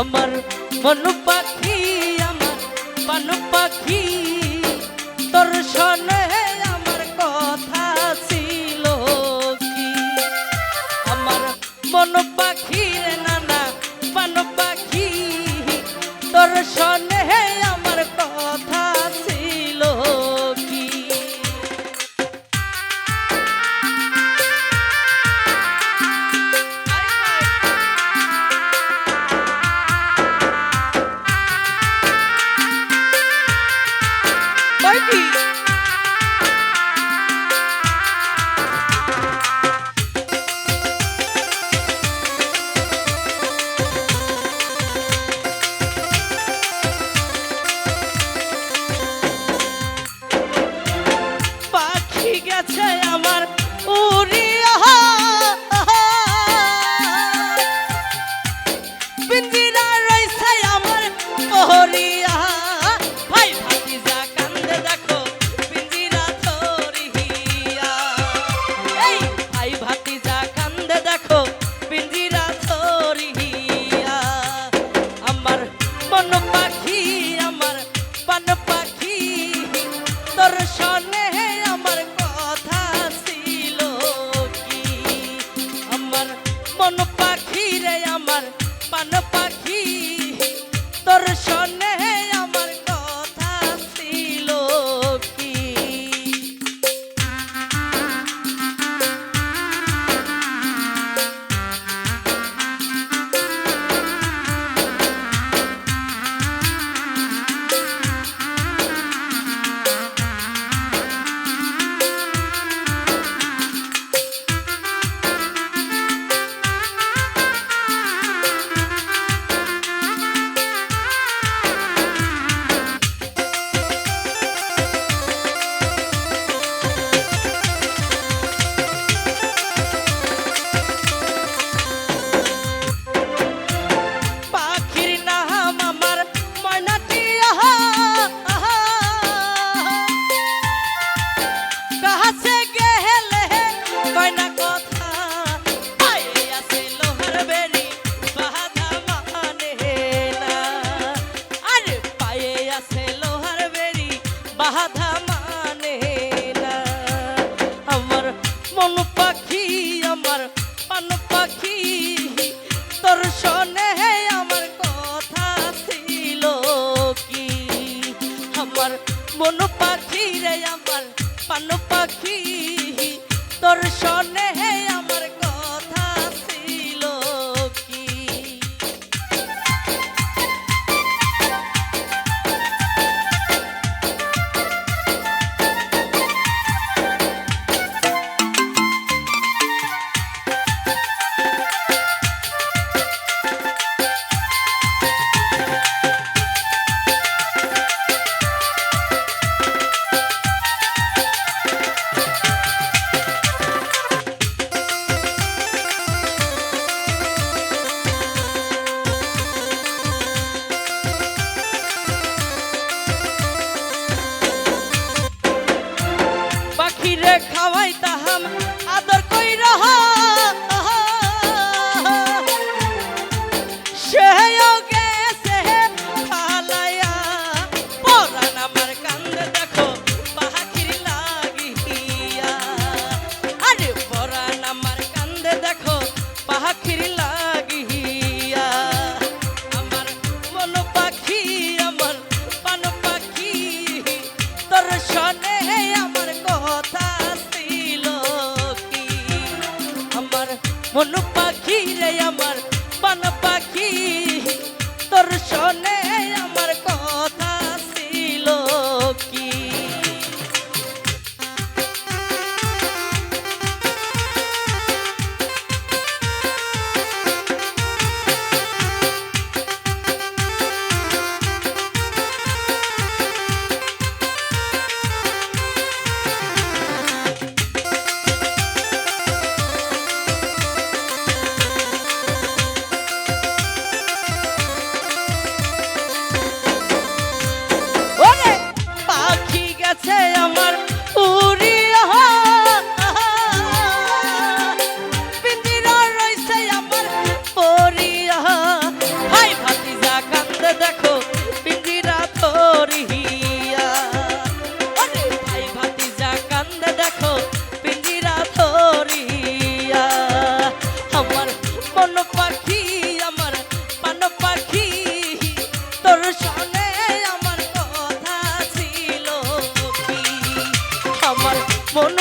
আমার মন Barbie. রাধা মানে না। আমার মন পাখি, আমার পান পাখি তোর শোনে আমার কথা ছিল কি? আমার মন পাখি রে, আমার পান পাখি তোর শোনে খাওয়াই মন পাখি রে আমার পান পাখি। মন